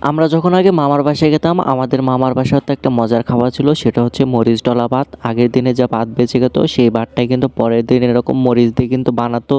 আমরা যখন আগে মামার বাসায় গেতাম, আমাদের মামার বাসায় তো একটা মজার খাবার ছিল, সেটা হচ্ছে মরিচ ডলা ভাত। আগের দিনে যা ভাত বেঁচে গেত, সেই ভাতটাই কিন্তু পরের দিন এরকম মরিচ দিয়ে কিন্তু বানাতো।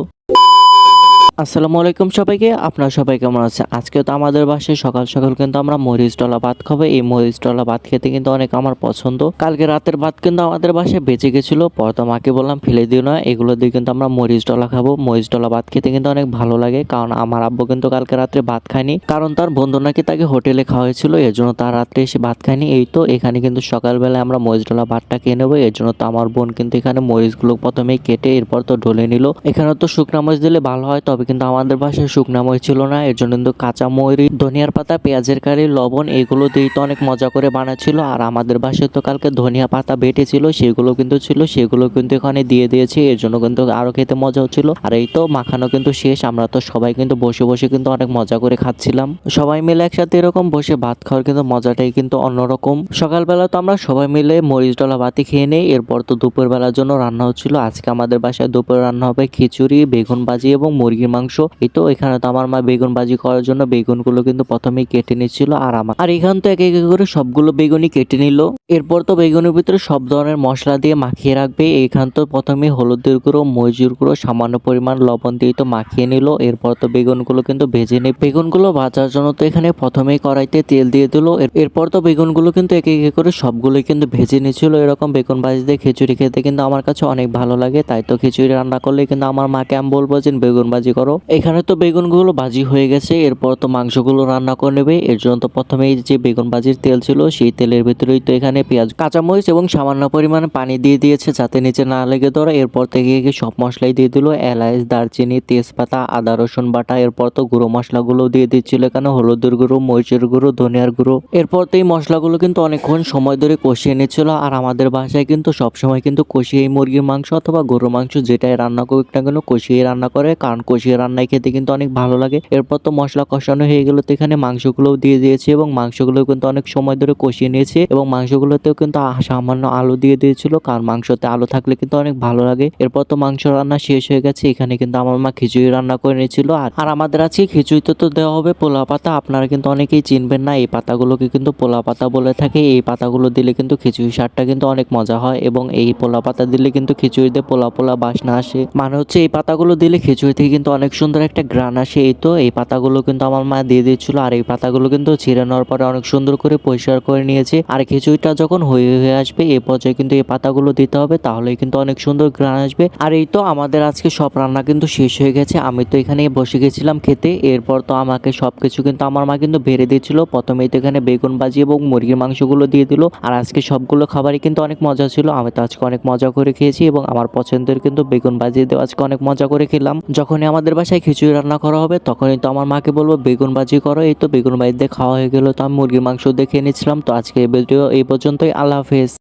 আসসালামু আলাইকুম সবাইকে, আপনারা সবাই কেমন আছে আজকে তো আমাদের বাসায় সকাল সকাল কিন্তু আমরা মরিচ ডলা ভাত খাব। এই মরিচ ডলা ভাত খেতে কিন্তু অনেক আমার পছন্দ। কালকে রাতের ভাত কিন্তু আমাদের বাসায় বেঁচে গেছিল। পরে তো মাকে বললাম, ফেলে দিও না, এগুলো দিয়ে কিন্তু আমরা মরিচ ডলা খাব। মরিচ ডলা ভাত খেতে কিন্তু অনেক ভালো লাগে, কারণ আমার আব্বু কিন্তু কালকে রাত্রে ভাত খায়নি। কারণ তার বন্ধু নাকি তাকে হোটেলে খাওয়া হয়েছিল এর জন্য তার রাত্রে এসে ভাত খায়নি। এই তো এখানে কিন্তু সকালবেলায় আমরা মরিচ ডলা ভাতটা খেয়ে নেব। এর জন্য তো আমার বোন কিন্তু এখানে মরিচগুলো প্রথমেই কেটে এরপর তো ঢলে নিল। এখানে তো শুকনা মরিচ দিলে ভালো হয়, তবে কিন্তু আমাদের বাসায় শুকনা মরিচ ছিল না এর জন্য কিন্তু কাঁচা মরি ধনিয়ার পাতা, পেঁয়াজের কারি, লবণ, এগুলো দিয়ে তো অনেক মজা করে বানাচ্ছিল। আর আমাদের বাসায় তো কালকে ধনিয়া পাতা বেটে ছিল সেগুলো কিন্তু ছিল, সেগুলো কিন্তু এখানে দিয়ে দিয়েছি, এর জন্য কিন্তু আরও খেতে মজা হচ্ছিল। আর এই তো মাখানো কিন্তু শেষ, আমরা তো সবাই কিন্তু বসে বসে কিন্তু অনেক মজা করে খাচ্ছিলাম। সবাই মিলে একসাথে এরকম বসে ভাত খাওয়ার কিন্তু মজাটাই কিন্তু অন্যরকম। সকালবেলা তো আমরা সবাই মিলে মরিচ ডলা বাতি খেয়ে নেই, এরপর তো দুপুরবেলার জন্য রান্না হচ্ছিল। আজকে আমাদের বাসায় দুপুরে রান্না হবে খিচুড়ি, বেগুন ভাজি এবং মুরগির মাংস। এই তো এখানে তো আমার মা বেগুন ভাজি করার জন্য বেগুনগুলো কিন্তু প্রথমেই কেটে নিচ্ছিল আর আমার আর এখান তো এক এক করে সবগুলো বেগুনই কেটে নিল। এরপর তো বেগুনের ভিতরে সব ধরনের মশলা দিয়ে মাখিয়ে রাখবে। এখান তো প্রথমে হলুদের গুঁড়ো মরিচের গুঁড়ো, সামান্য পরিমাণ লবণ দিয়ে তো মাখিয়ে নিল। এরপর তো বেগুনগুলো কিন্তু ভেজে নেই বেগুনগুলো ভাজার জন্য তো এখানে প্রথমেই কড়াইতে তেল দিয়ে দিল। এরপর তো বেগুনগুলো কিন্তু এক এক করে সবগুলোই কিন্তু ভেজে নিচ্ছিল। এরকম বেগুন ভাজি দিয়ে খিচুড়ি খেতে কিন্তু আমার কাছে অনেক ভালো লাগে। তাই তো খিচুড়ি রান্না করলে কিন্তু আমার মাকে আমি বলব যে বেগুন ভাজি করো। এখানে তো বেগুনগুলো ভাজি হয়ে গেছে, এরপর তো মাংসগুলো রান্না করে নেবে। এর জন্য তো প্রথমেই যে বেগুন ভাজির তেল ছিল, সেই তেলের ভিতরেই তো এখানে পেঁয়াজ, কাঁচামরিচ এবং সামান্য পরিমাণে পানি দিয়ে দিয়েছে, যাতে নিচে না লেগে ধরে। এরপর থেকে সব মশলাই দিয়ে দিল, এলাচ, দারচিনি, তেজপাতা, আদা, রসুন বাটা। এরপর তো গুঁড়ো মশলাগুলো দিয়ে দিচ্ছিল এখানে হলুদের গুঁড়ো, মরিচের গুঁড়ো, ধনিয়ার গুঁড়ো। এরপর তো এই মশলাগুলো কিন্তু অনেকক্ষণ সময় ধরে কষিয়ে নিচ্ছিল, আর আমাদের বাসায় কিন্তু সবসময় কিন্তু কষিয়ে মুরগির মাংস অথবা গরুর মাংস যেটাই রান্না করুক না কেন কষিয়ে রান্না করে। কারণ কষিয়ে রান্নায় খেতে কিন্তু অনেক ভালো লাগে। এরপর তো মশলা কষানো হয়ে গেল তো এখানে মাংসগুলোও দিয়ে দিয়েছে এবং মাংসগুলো কিন্তু অনেক সময় ধরে কষিয়ে নিয়েছে এবং মাংসগুলোতেও কিন্তু সামান্য আলু দিয়ে দিয়েছিল কারণ মাংসতে আলু থাকলে কিন্তু অনেক ভালো লাগে। এরপর তো মাংস রান্না শেষ হয়ে গেছে, এখানে কিন্তু আমার মা খিচুড়ি রান্না করে নিয়েছিল। আর আর আমাদের আজকে খিচুড়িতে তো দেওয়া হবে পোলা পাতা, আপনারা কিন্তু অনেকেই চিনবেন না, এই পাতাগুলোকে কিন্তু পোলা পাতা বলে থাকে। এই পাতাগুলো দিলে কিন্তু খিচুড়ি স্বাদটা কিন্তু অনেক মজা হয় এবং এই পোলা পাতা দিলে কিন্তু খিচুড়িতে পোলা পোলা বাসনা আসে। মানে হচ্ছে এই পাতাগুলো দিলে খিচুড়ি থেকে কিন্তু অনেক সুন্দর একটা গ্রান আসে। এই তো, এই পাতাগুলো কিন্তু আমার মা দিয়ে দিয়েছিল আর এই পাতাগুলো কিন্তু ছিঁড়ে নেওয়ার পরে অনেক সুন্দর করে পরিষ্কার করে নিয়েছে। আর খিচুড়িটা যখন হয়ে হয়ে আসবে এই পর্যায়ে কিন্তু এই পাতাগুলো দিতে হবে তাহলে কিন্তু অনেক সুন্দর গ্রান আসবে। আর এই তো, আমাদের আজকে সব রান্না কিন্তু শেষ হয়ে গেছে। আমি তো এখানে বসে গেছিলাম খেতে, এরপর তো আমাকে সবকিছু কিন্তু আমার মা কিন্তু বেড়ে দিয়েছিল। প্রথমেই তো এখানে বেগুন ভাজি এবং মুরগির মাংসগুলো দিয়ে দিল। আর আজকে সবগুলো খাবারই কিন্তু অনেক মজা ছিল। আমি তো আজকে অনেক মজা করে খেয়েছি এবং আমার পছন্দের কিন্তু বেগুন ভাজি দিয়ে আজকে অনেক মজা করে খেলাম। যখনই আমাদের বাসায় খিচুড়ি রান্না করা হবে, তখনই তো আমার মাকে বলব, বেগুন ভাজি করো। এই তো বেগুন ভাজি দিয়ে খাওয়া হয়ে গেলো। তো আমি মুরগির মাংস দিয়ে খেয়ে নিচ্ছিলাম তো আজকে ভিডিও এই পর্যন্তই। আল্লাহ হাফেজ।